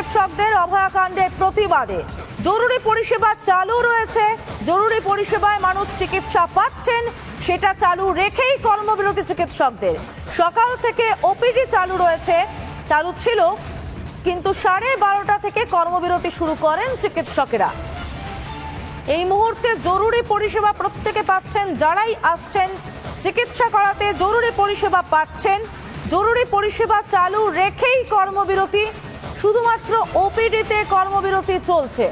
চিকিৎসকদের অভয়াকাণ্ডের প্রতিবাদে। জরুরি পরিষেবা চালু রয়েছে। জরুরি পরিষেবায় মানুষ চিকিৎসা পাচ্ছেন, সেটা চালু রেখেই কর্মবিরতি চিকিৎসকদের। সকাল থেকে ওপিডি চালু রয়েছে, চালু ছিল, কিন্তু সাড়ে বারোটা থেকে কর্মবিরতি শুরু করেন চিকিৎসকেরা। এই মুহূর্তে জরুরি পরিষেবা প্রত্যেকে পাচ্ছেন, যারাই আসছেন, চিকিৎসা করাতে জরুরি পরিষেবা পাচ্ছেন। জরুরি পরিষেবা চালু রেখেই কর্মবিরতি শুধুমাত্র ওপিডিতে কর্মবিরতি চলছে।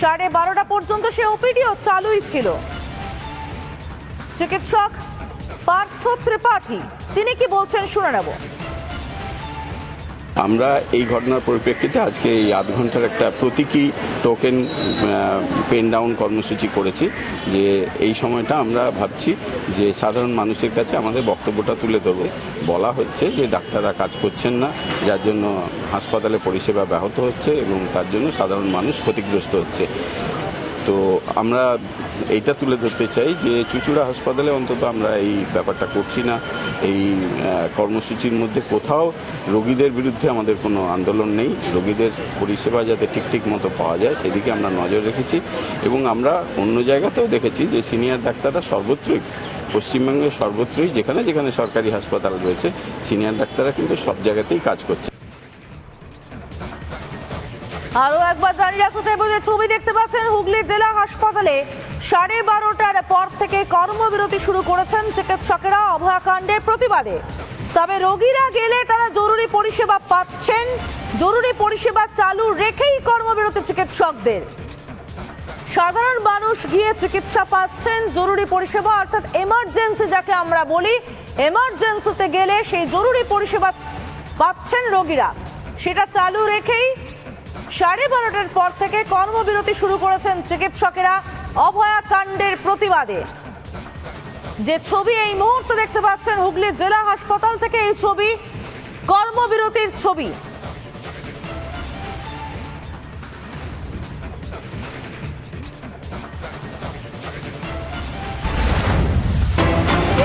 সাড়ে বারোটা পর্যন্ত সে ওপিডিও চালুই ছিল। চিকিৎসক পার্থ ত্রিপাঠী, তিনি কি বলছেন শুনে নেব। আমরা এই ঘটনার পরিপ্রেক্ষিতে আজকে এই আধ ঘণ্টার একটা প্রতীকী টোকেন পেন ডাউন কর্মসূচি করেছি, যে এই সময়টা আমরা ভাবছি যে সাধারণ মানুষের কাছে আমাদের বক্তব্যটা তুলে ধরবো। বলা হচ্ছে যে ডাক্তাররা কাজ করছেন না, যার জন্য হাসপাতালে পরিষেবা ব্যাহত হচ্ছে এবং তার জন্য সাধারণ মানুষ ক্ষতিগ্রস্ত হচ্ছে। তো আমরা এইটা তুলে ধরতে চাই যে চুচুড়া হাসপাতালে অন্তত আমরা এই ব্যাপারটা করছি না। এই কর্মসূচির মধ্যে কোথাও রোগীদের বিরুদ্ধে আমাদের কোনো আন্দোলন নেই। রোগীদের পরিষেবা যাতে ঠিক ঠিক মতো পাওয়া যায় সেদিকে আমরা নজর রেখেছি এবং আমরা অন্য জায়গাতেও দেখেছি যে সিনিয়র ডাক্তাররা সর্বত্রই, পশ্চিমবঙ্গের সর্বত্রই যেখানে যেখানে সরকারি হাসপাতাল রয়েছে, সিনিয়র ডাক্তাররা কিন্তু সব জায়গাতেই কাজ করছে। আরও একবার জানিয়ে রাখতে চাইব যে ছবি দেখতে পাচ্ছেন হুগলি জেলা হাসপাতালে। সাড়ে বারোটার পর থেকে কর্মবিরতি শুরু করেছেন চিকিৎসকেরা অভয়াকাণ্ডের প্রতিবাদে। তবে রোগীরা গেলে তারা জরুরি পরিষেবা পাচ্ছেন, জরুরি পরিষেবা চালু রেখেই কর্মবিরতি চিকিৎসকদের। সাধারণ মানুষ গিয়ে চিকিৎসা পাচ্ছেন, জরুরি পরিষেবা, অর্থাৎ এমার্জেন্সি যাকে আমরা বলি এমার্জেন্সিতে গেলে সেই জরুরি পরিষেবা পাচ্ছেন রোগীরা। সেটা চালু রেখেই সাড়ে বারোটার পর থেকে কর্মবিরতি শুরু করেছেন চিকিৎসকেরা। অভয়াকাণ্ডের প্রতিবাদে। যে ছবি এই মুহূর্তে দেখতে পাচ্ছেন, হুগলি জেলা হাসপাতাল থেকে এই ছবি, কর্মবিরতির ছবি।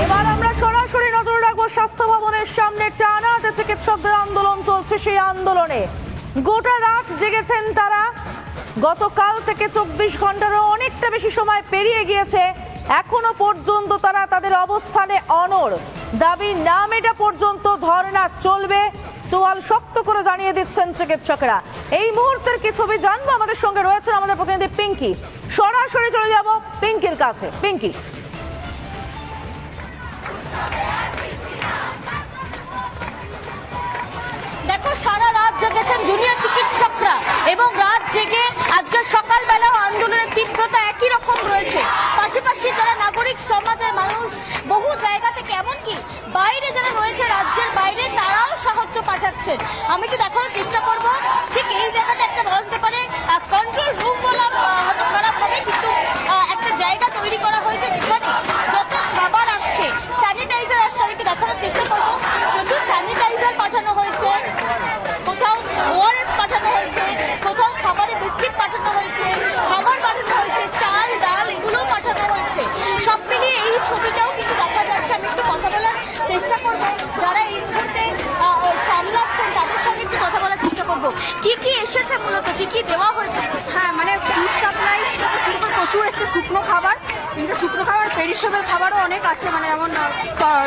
এবার আমরা সরাসরি নজর রাখব স্বাস্থ্য ভবনের সামনে। টানাতে চিকিৎসকদের আন্দোলন চলছে সেই আন্দোলনে। গোটা রাত জেগেছেন তারা। গতকাল থেকে চব্বিশ ঘন্টারও অনেকটা বেশি সময় পেরিয়ে গিয়েছে। এখনও পর্যন্ত তারা তাদের অবস্থানে অনড়। দাবি না মেটা পর্যন্ত ধর্ণা চলবে। চোয়াল শক্ত করে জানিয়ে দিচ্ছেন চিকিৎসকেরা। এই মুহূর্তের কি ছবি জানব আমাদের সঙ্গে রয়েছে আমাদের প্রতিনিধি পিঙ্কি। সরাসরি চলে যাব পিঙ্কির কাছে। পিঙ্কি। এবং রাত জেগে আজকে সকালবেলাও আন্দোলনের তীব্রতা একই রকম রয়েছে। পাশাপাশি যারা নাগরিক সমাজের মানুষ, বহু জায়গা থেকে এমনকি বাইরে যারা রয়েছে রাজ্যের বাইরে, তারাও সাহায্য পাঠাচ্ছেন। আমি কি দেখানোর চেষ্টা করব ঠিক এই জায়গাটা একটা বলা যেতে পারে কন্ট্রোল রুম বলা আহ, হয়তো খারাপ হবে কিন্তু আহ, একটা জায়গা তৈরি করা হয়েছে যেখানে যত খাবার আসছে স্যানিটাইজার আসছে আমি একটু দেখানোর চেষ্টা করব প্রচুর স্যানিটাইজার পাঠানো হয়েছে কোথাও ওআরএস পাঠানো হয়েছে কোথাও খাবারের বিস্কিট পাঠানো হয়েছে খাবার পাঠানো হয়েছে চাল ডাল এগুলোও পাঠানো হয়েছে সব মিলিয়ে এই ছবিটাও কিন্তু দেখা যাচ্ছে আমি একটু কথা বলার চেষ্টা করব যারা এই মুহূর্তে আহ, সামলাচ্ছেন তাদের সঙ্গে একটু কথা বলার চেষ্টা করব কি কি এসেছে মূলত কি কি দেওয়া হয়েছে হ্যাঁ মানে ফুড সাপ্লাই শুরু করে প্রচুর এসছে, শুকনো খাবার। কিন্তু শুকনো খাবার পেরিসেবল খাবারও অনেক আছে মানে যেমন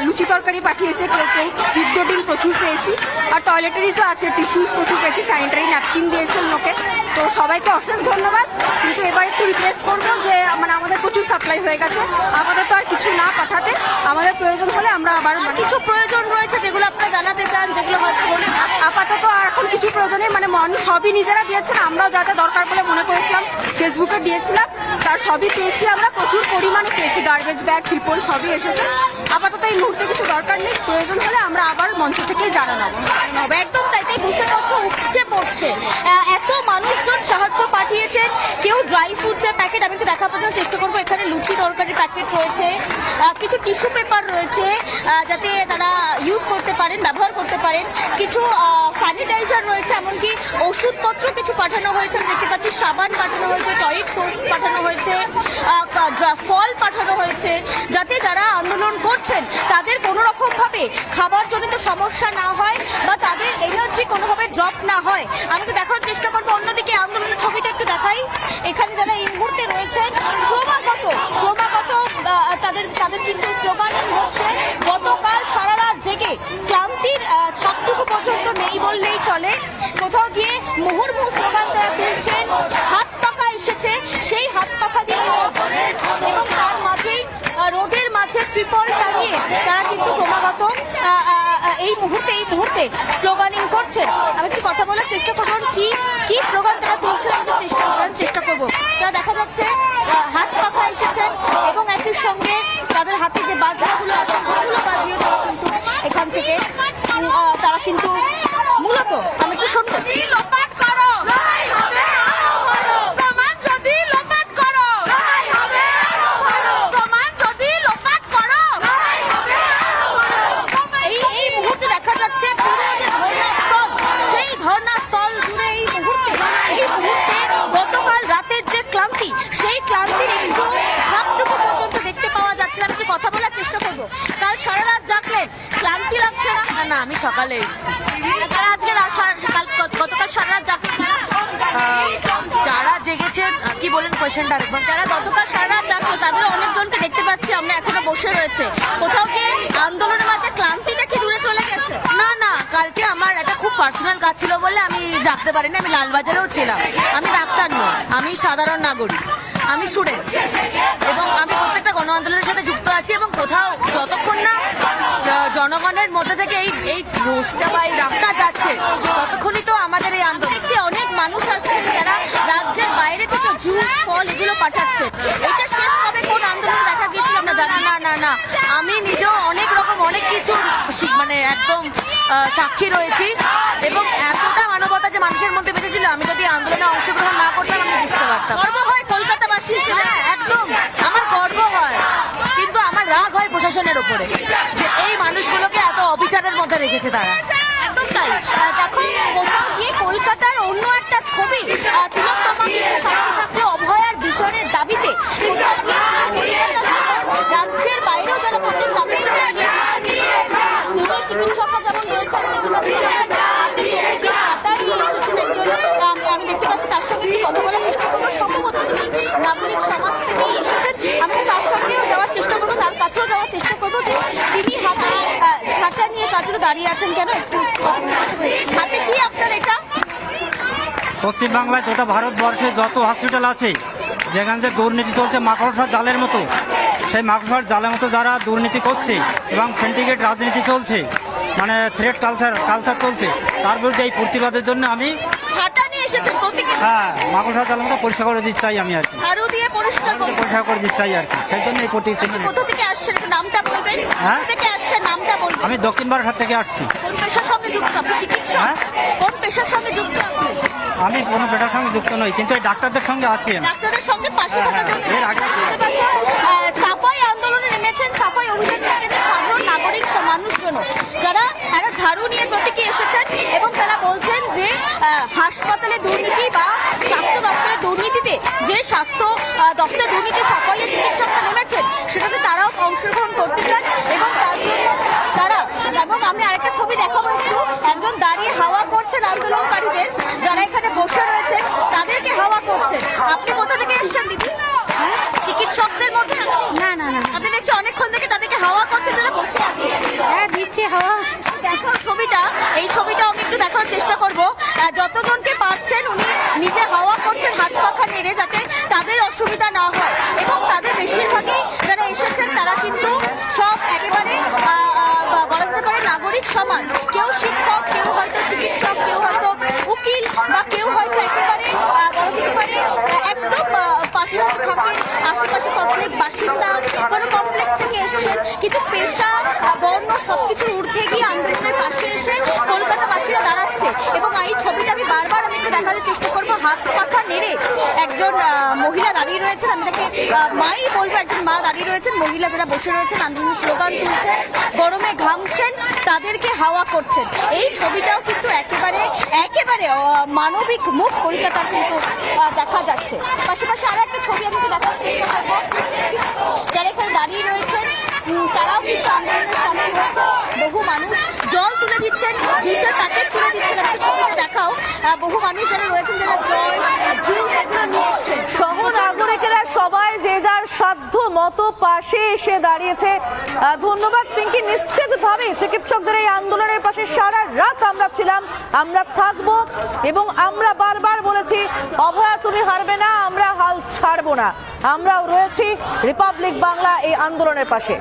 লুচি তরকারি পাঠিয়েছে কেউ কেউ। সিদ্ধ ডিম প্রচুর পেয়েছি। আর টয়লেটারিজও আছে টিস্যুস প্রচুর পেয়েছি স্যানিটারি ন্যাপকিন দিয়েছে লোকে। তো সবাইকে অশেষ ধন্যবাদ। কিন্তু এবার একটু রিকোয়েস্ট করব যে মানে আমাদের প্রচুর সাপ্লাই হয়ে গেছে। আমাদের তো আর কিছু না পাঠাতে। আমাদের প্রয়োজন হলে আমরা আবার মানে কিছু প্রয়োজন রয়েছে যেগুলো আপনারা জানাতে চান, যেগুলো হয়তো মনে না আপাতত আর এখন কিছু মানুষ সবই নিজেরা দিয়েছেন, আমরাও যাতে দরকার বলে মনে করেছিলাম ফেসবুকে দিয়েছিলাম, তার সবই পেয়েছি আমরা, প্রচুর পরিমাণে পেয়েছি গার্বেজ ব্যাগ ত্রিপল সবই এসেছে। আপাতত এই মুহূর্তে কিছু দরকার নেই, প্রয়োজন হলে আমরা আবার মঞ্চ থেকেই জানানো একদম তাই তাই বুঝতে পারছ, উপচে পড়ছে। এত মানুষজন সাহায্য পাঠিয়েছেন কেউ ড্রাই ফ্রুটসের প্যাকেট আমি একটু দেখার জন্য চেষ্টা করব এখানে লুচি তরকারি প্যাকেট রয়েছে কিছু টিস্যু পেপার রয়েছে যাতে তারা ইউজ করতে পারেন, ব্যবহার করতে পারেন। কিছু স্যানিটাইজার রয়েছে, এমনকি ওষুধপত্র কিছু পাঠানো হয়েছে দেখতে পাচ্ছি সাবান পাঠানো হয়েছে টয়লেট সোপ পাঠানো হয়েছে ফল পাঠানো হয়েছে, যাতে যারা আন্দোলন করছেন, তাদের কোনো রকম ভাবে খাবার জনিত সমস্যা না হয় বা তাদের এনার্জি কোনোভাবে ড্রপ না হয়। আমি একটু দেখার চেষ্টা করব, অন্যদিকে আন্দোলনের ছবিটা একটু দেখাই। এখানে যারা এই মুহূর্তে রয়েছেন, ক্রমাগত ক্রমাগত আহ, তাদের তাদের কিন্তু স্লোগান হচ্ছে গতকাল সারা রাত জেগে ক্লান্তির ছাপটুকু পর্যন্ত নেই বললেই চলে। কোথাও গিয়ে মুহুর্মুহু স্লোগান তারা তুলছেন হাত পাকা এসেছে সেই হাত পাখা দিয়ে এবং তার মাঝেই রোদের মাঝে ট্রিপল টাঙিয়ে তারা কিন্তু ক্রমাগত এই মুহূর্তে এই মুহূর্তে স্লোগানিং করছেন। আমি একটু কথা বলার চেষ্টা করব কি কি স্লোগান তারা তুলছেন আমি চেষ্টা করার চেষ্টা করব। তারা দেখা যাচ্ছে হাত পাখা একই সঙ্গে তাদের হাতে যে বাজনাগুলো আছে সেগুলো বাজিয়ে তারা কিন্তু এখান থেকে তারা কিন্তু মূলত আমি একটু শুনব লোপাট করো প্রমাণ যদি লোপাট করো প্রমাণ যদি লোপাট করো এই এই মুহূর্তে দেখা যাচ্ছে পুরো যে ধর্ণাস্থল সেই ধর্ণাস্থল জুড়ে এই মুহূর্তে এই মুহূর্তে গতকাল রাতের যে ক্লান্তি সেই ক্লান্তির একটু ছাপটুকু পর্যন্ত দেখতে পাওয়া যাচ্ছে না আমি একটু কথা বলার চেষ্টা করব কাল সারা রাত জাগলেন ক্লান্তি লাগছে না? না আমি সকালে এসেছি। তারা আজকে গতকাল সারা রাত জাগলেন যারা জেগেছেন আহ, কি বলেন কোয়েশ্চেনটা আরেকবার? যারা গতকাল সারা রাত তাদের অনেকজনকে দেখতে পাচ্ছি আমরা এখনও বসে রয়েছে। কোথাও কি আন্দোলনের মাঝে ক্লান্তিটা কি দূরে চলে গেছে? না না কালকে আমার একটা খুব পার্সোনাল কাজ ছিল বলে আমি জাগতে পারিনি আমি লালবাজারেও ছিলাম। আমি ডাক্তার নই আমি সাধারণ নাগরিক। আমি স্টুডেন্ট এবং আমি প্রত্যেকটা গণ আন্দোলনের সাথে যুক্ত আছি এবং কোথাও যতক্ষণ না জনগণের মধ্যে থেকে এই এই রোষটা বা এই রাগটা যাচ্ছে, ততক্ষণই তো আমাদের এই আন্দোলন। অনেক মানুষ আসছেন যারা রাজ্যের বাইরে থেকে জুস ফল এগুলো পাঠাচ্ছে। এটা শেষ হবে কোন আন্দোলন দেখা গিয়েছিল আমরা জানি না না না। আমি নিজেও অনেক রকম অনেক কিছু মানে একদম সাক্ষী রয়েছি এবং এতটা মানবতা যে মানুষের মধ্যে বেঁচেছিল, আমি যদি আন্দোলনে অংশগ্রহণ না করতাম, আমি বুঝতে পারতাম। হয় হিসেবে হ্যাঁ, একদম আমার গর্ব হয় কিন্তু আমার রাগ হয় প্রশাসনের ওপরে যে এই মানুষগুলোকে এত অবিচারের মধ্যে রেখেছে তারা। একদম তাই। দেখো গিয়ে কলকাতার অন্য একটা ছবি অভয়ার বিচারের দাবিতে। রাজ্যের বাইরেও যারা থাকেন তাদের দেখতে পাচ্ছি হাতে করে হাতা নিয়ে এসেছেন একজন আম, আমি দেখতে পাচ্ছি তার সঙ্গে একটু কথা বলার চেষ্টা করব সম্ভবত তিনি নাগরিক সমাজ থেকেই এসেছেন আমি তার সঙ্গেও যাওয়ার চেষ্টা করব তার কাছেও যাওয়ার চেষ্টা করব যে তিনি হাতে ঝাঁটা নিয়ে তো দাঁড়িয়ে আছেন কেন? একটু হাতে কি আপনার এটা? পশ্চিমবাংলায় গোটা ভারতবর্ষে যত হসপিটাল আছে যেখানে যে দুর্নীতি চলছে মাকড়সার জালের মতো সেই মাকড়সার জালের মতো যারা দুর্নীতি করছে এবং সিন্ডিকেট রাজনীতি চলছে মানে থ্রেড কালচার কালচার চলছে তার বিরুদ্ধে এই প্রতিবাদের জন্য আমি এসেছেন হ্যাঁ পরিষ্কার করে দিতে চাই আমি আর কি। ঝাড়ু দিয়ে পরিষ্কার করব পরিষ্কার করে দিতে চাই আর কি। সেই জন্য এই প্রতীক চিহ্ন কোথা থেকে আসছেন? একটু নামটা বলবেন। হ্যাঁ? কোথা থেকে আসছেন? নামটা বলবেন। আমি দক্ষিণ বারাসাত থেকে আসছি। কোন পেশার সঙ্গে যুক্ত? আপনি চিকিৎসক? হ্যাঁ? কোন পেশার সঙ্গে যুক্ত আপনি? আমি কোনো পেটার সঙ্গে যুক্ত নই কিন্তু এই ডাক্তারদের সঙ্গে আছি আমি। ডাক্তারদের সঙ্গে পাশে থাকার জন্য এর আগে- সাফাই আন্দোলনে নেমেছেন। সাফাই অভিযান চালিয়েছেন সাধারণ নাগরিক মানুষজন যারা তারা ঝাড়ু নিয়ে প্রতীকে এসেছেন এবং তারা বলছেন যে হাসপাতালে দুর্নীতি বা স্বাস্থ্য দপ্তরের দুর্নীতিতে যে স্বাস্থ্য আহ, দপ্তরের দুর্নীতি সাফাইয়ের চিকিৎসকরা নেমেছেন সেটাতে তারাও অংশগ্রহণ করতে চান এবং তার জন্য তারা এবং আমি আরেকটা ছবি দেখাবো একটু। একজন দাঁড়িয়ে হাওয়া করছেন আন্দোলনকারীদের যারা এখানে বসে রয়েছেন তাদেরকে হাওয়া করছেন। আপনি কোথা থেকে এসেছেন দিদি? চিকিৎসকদের মধ্যে? না না না। আপনি দেখছি অনেকক্ষণ থেকে তাদেরকে হাওয়া করছে যারা বসে আছে। হ্যাঁ দিচ্ছে হাওয়া। দেখো ছবিটা, এই ছবিটা আমি একটু দেখার চেষ্টা করব। যতজনকে পাচ্ছেন, উনি নিজে হাওয়া করছেন, হাত পাখা নেড়ে যাতে তাদের অসুবিধা না হয়। এবং তাদের বেশিরভাগই যারা এসেছেন, তারা কিন্তু সব একেবারে বলা যেতে পারে নাগরিক সমাজ। কেউ শিক্ষক, কেউ হয়তো চিকিৎসক, কেউ হয়তো উকিল, বা কেউ হয়তো একেবারে বলা যেতে পারে, একদম পাশে থাকেন আশেপাশে বাসিন্দা, কোনো এসেছেন কিন্তু পেশা বর্ণ সবকিছুর ঊর্ধ্বে গিয়ে আন্দোলনের পাশে এসে কলকাতাবাসীরা দাঁড়াচ্ছে। এবং এই ছবিটা আমি বারবার আমি একটু দেখাতে চেষ্টা করব, হাত পাখা নেড়ে। একজন মহিলা দাঁড়িয়ে রয়েছেন। আমি তাকে মাই বলব, একজন মা দাঁড়িয়ে রয়েছেন। মহিলা যারা বসে রয়েছেন আন্দোলনের স্লোগান তুলছেন, গরমে ঘামছেন, তাদেরকে হাওয়া করছেন। এই ছবিটাও কিন্তু একেবারে একেবারে মানবিক মুখ পরিচয় তার কিন্তু দেখা যাচ্ছে। পাশাপাশি আরও একটা ছবি আমাকে দেখার চেষ্টা করব। যারা এখানে দাঁড়িয়ে রয়েছেন তারাও কিন্তু আন্দোলনের সামিল হয়েছে। বহু মানুষ জল তুলে দিচ্ছেন, জুসের প্যাকেট তুলে দিচ্ছেন। একটা ছবিটা দেখাও। বহু মানুষ যারা রয়েছেন, যারা জল, জুস, এগুলো সহ নাগরিকেরা সবাই যে যার সাধ্য মতো পাশে এসে দাঁড়িয়েছে। ধন্যবাদ পিঙ্কি। নিশ্চিত ভাবে চিকিৎসকদের এই আন্দোলনের পাশে সারা রাত আমরা ছিলাম। আমরা থাকব এবং আমরা বারবার বলেছি, অভয়া, তুমি হারবে না, আমরা হাল ছাড়বো না। আমরাও রয়েছি রিপাবলিক বাংলা এই আন্দোলনের পাশে।